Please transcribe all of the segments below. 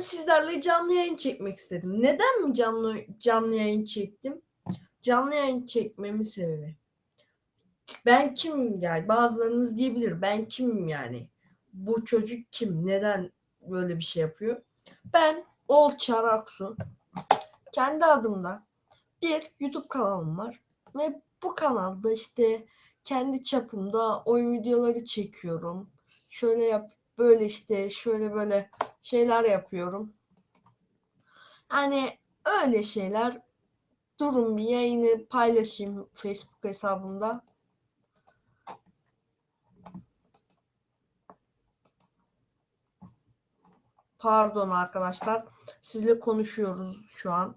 sizlerle canlı yayın çekmek istedim. Neden mi canlı canlı yayın çektim? Canlı yayın çekmemin sebebi. Ben kimim yani? Bazılarınız diyebilir. Ben kimim yani? Bu çocuk kim? Neden böyle bir şey yapıyor? Ben Olçar Aksu. Kendi adımda bir YouTube kanalım var. Ve bu kanalda işte kendi çapımda oyun videoları çekiyorum. Şöyle yap, böyle işte şöyle böyle şeyler yapıyorum. Hani öyle şeyler. Durun bir yayını paylaşayım Facebook hesabımda. Pardon arkadaşlar. Sizle konuşuyoruz şu an.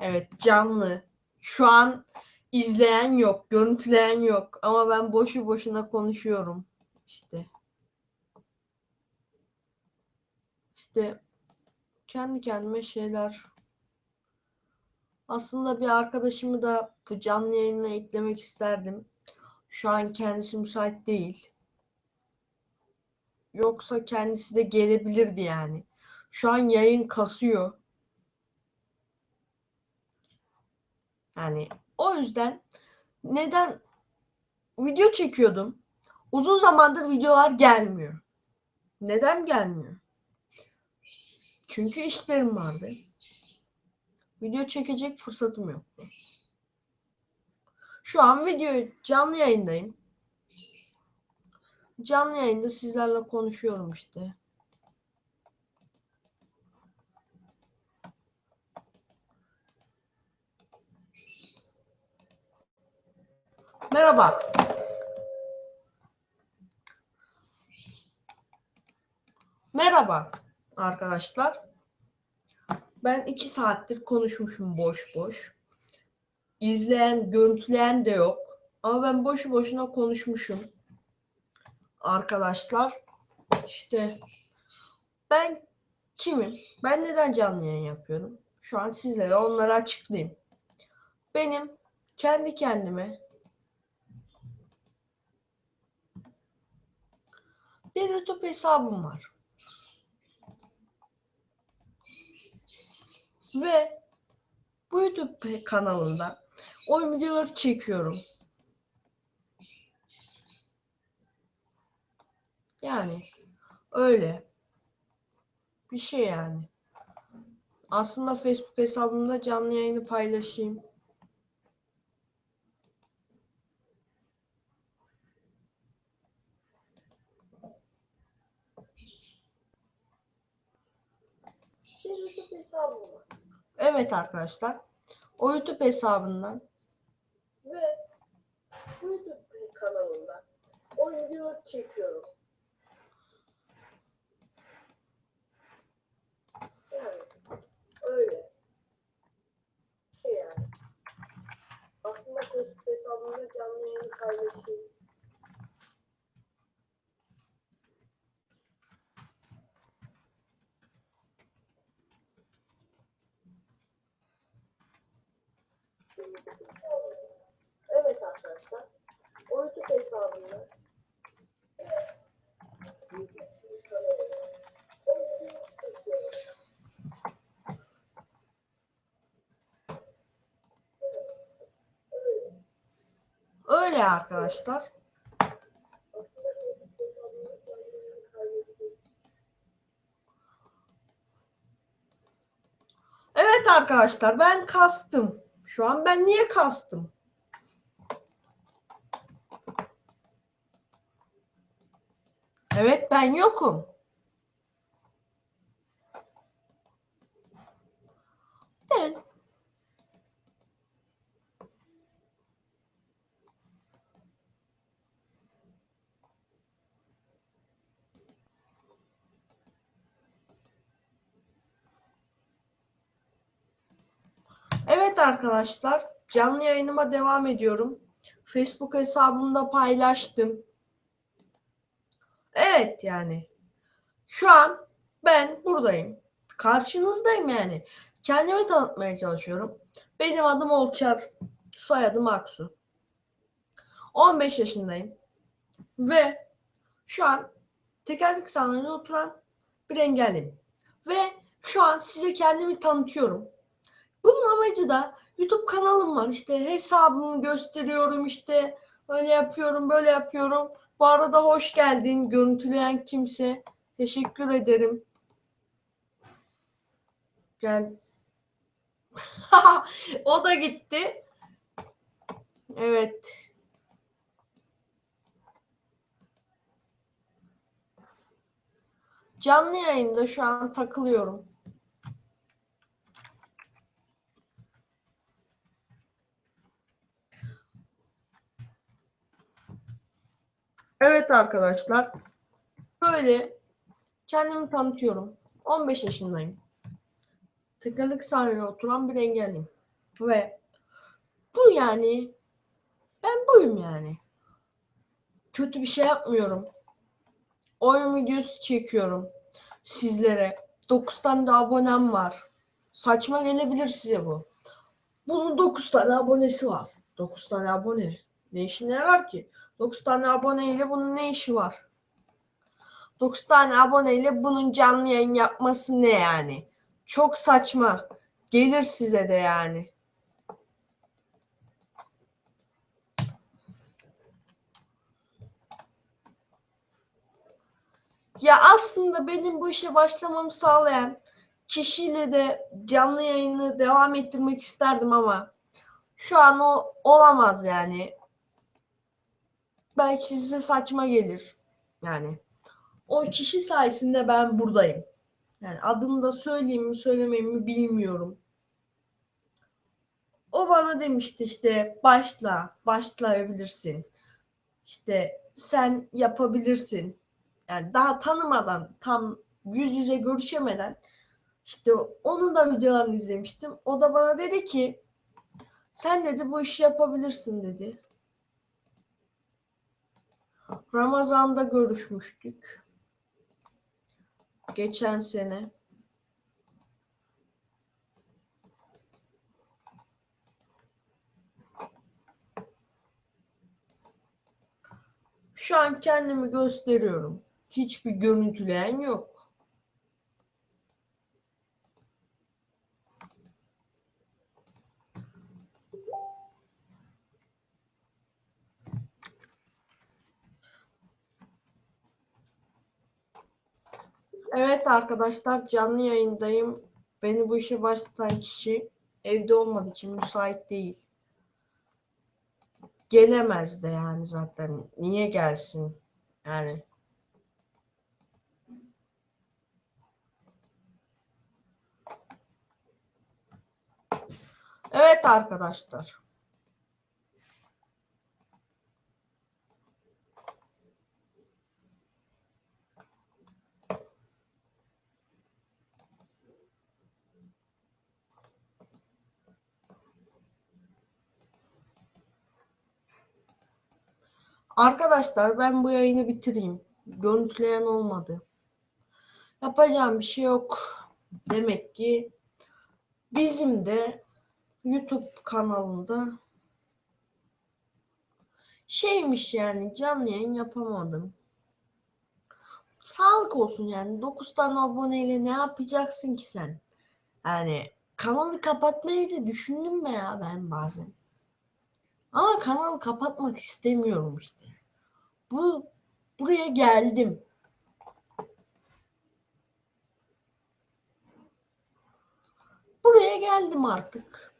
Evet canlı. Şu an izleyen yok, görüntüleyen yok ama ben boşu boşuna konuşuyorum. İşte. İşte kendi kendime şeyler. Aslında bir arkadaşımı da bu canlı yayına eklemek isterdim. Şu an kendisi müsait değil. Yoksa kendisi de gelebilirdi yani. Şu an yayın kasıyor. Yani o yüzden neden video çekiyordum? Uzun zamandır videolar gelmiyor. Neden gelmiyor? Çünkü işlerim vardı. Video çekecek fırsatım yok. Şu an video canlı yayındayım. Canlı yayında sizlerle konuşuyorum işte. Merhaba. Merhaba arkadaşlar. Ben iki saattir konuşmuşum boş boş. İzleyen, görüntüleyen de yok. Ama ben boşu boşuna konuşmuşum. Arkadaşlar işte ben kimim? Ben neden canlı yayın yapıyorum? Şu an sizlere onları açıklayayım. Benim kendi kendime bir YouTube hesabım var. Ve bu YouTube kanalında oyun videoları çekiyorum. Yani öyle bir şey yani. Aslında Facebook hesabımda canlı yayını paylaşayım. Bir YouTube hesabım var. Evet arkadaşlar. O YouTube hesabından ve YouTube kanalında o videoları çekiyorum. Yani öyle. Şey yani. Aslında Facebook hesabımda canlı yayını paylaşıyorum. Evet arkadaşlar. O YouTube hesabında Arkadaşlar. Evet arkadaşlar ben kastım. Şu an ben niye kastım? Evet ben yokum. Ben Evet arkadaşlar, canlı yayınıma devam ediyorum. Facebook hesabımda paylaştım. Evet yani. Şu an ben buradayım. Karşınızdayım yani. Kendimi tanıtmaya çalışıyorum. Benim adım Olçar. Soyadım Aksu. 15 yaşındayım. Ve şu an tekerlek sandalyeinde oturan bir engelliyim. Ve Şu an size kendimi tanıtıyorum. Bunun amacı da YouTube kanalım var. İşte hesabımı gösteriyorum işte öyle yapıyorum böyle yapıyorum. Bu arada hoş geldin görüntüleyen kimse. Teşekkür ederim. Gel. o da gitti. Evet. Canlı yayında şu an takılıyorum. Evet arkadaşlar. Böyle kendimi tanıtıyorum. 15 yaşındayım. Tekerlek sahneline oturan bir engelliyim. Ve bu yani ben buyum yani. Kötü bir şey yapmıyorum. Oyun videosu çekiyorum sizlere. 9 tane de abonem var. Saçma gelebilir size bu. Bunun 9 tane abonesi var. 9 tane abone. Ne işine yarar ki? 9 tane aboneyle bunun ne işi var? 9 tane aboneyle bunun canlı yayın yapması ne yani? Çok saçma. Gelir size de yani. Ya aslında benim bu işe başlamamı sağlayan kişiyle de canlı yayını devam ettirmek isterdim ama şu an o olamaz yani. Belki size saçma gelir. Yani o kişi sayesinde ben buradayım. Yani adını da söyleyeyim mi söylemeyeyim mi bilmiyorum. O bana demişti işte başla, başlayabilirsin. İşte sen yapabilirsin. Yani daha tanımadan, tam yüz yüze görüşemeden işte onun da videolarını izlemiştim. O da bana dedi ki sen dedi bu işi yapabilirsin dedi. Ramazan'da görüşmüştük. Geçen sene. Şu an kendimi gösteriyorum. Hiçbir görüntüleyen yok. Evet arkadaşlar canlı yayındayım. Beni bu işe başlatan kişi evde olmadığı için müsait değil. Gelemez de yani zaten. Niye gelsin? Yani Evet arkadaşlar. Arkadaşlar ben bu yayını bitireyim. Görüntüleyen olmadı. Yapacağım bir şey yok. Demek ki bizim de YouTube kanalında şeymiş yani canlı yayın yapamadım. Sağlık olsun yani 9 tane aboneyle ne yapacaksın ki sen? Yani kanalı kapatmayı da düşündüm mü ya ben bazen. Ama kanalı kapatmak istemiyorum işte. Bu buraya geldim. Buraya geldim artık.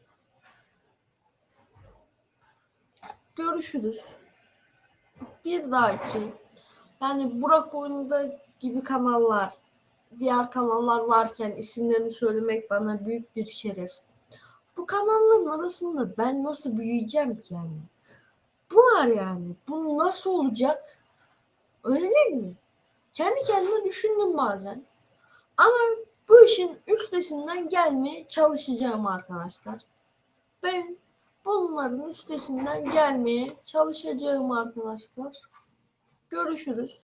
Görüşürüz. Bir dahaki yani Burak oyunda gibi kanallar, diğer kanallar varken isimlerini söylemek bana büyük bir şeref. Bu kanalların arasında ben nasıl büyüyeceğim ki yani? Bu var yani. Bu nasıl olacak? Öyle değil mi? Kendi kendime düşündüm bazen. Ama bu işin üstesinden gelmeye çalışacağım arkadaşlar. Ben bunların üstesinden gelmeye çalışacağım arkadaşlar. Görüşürüz.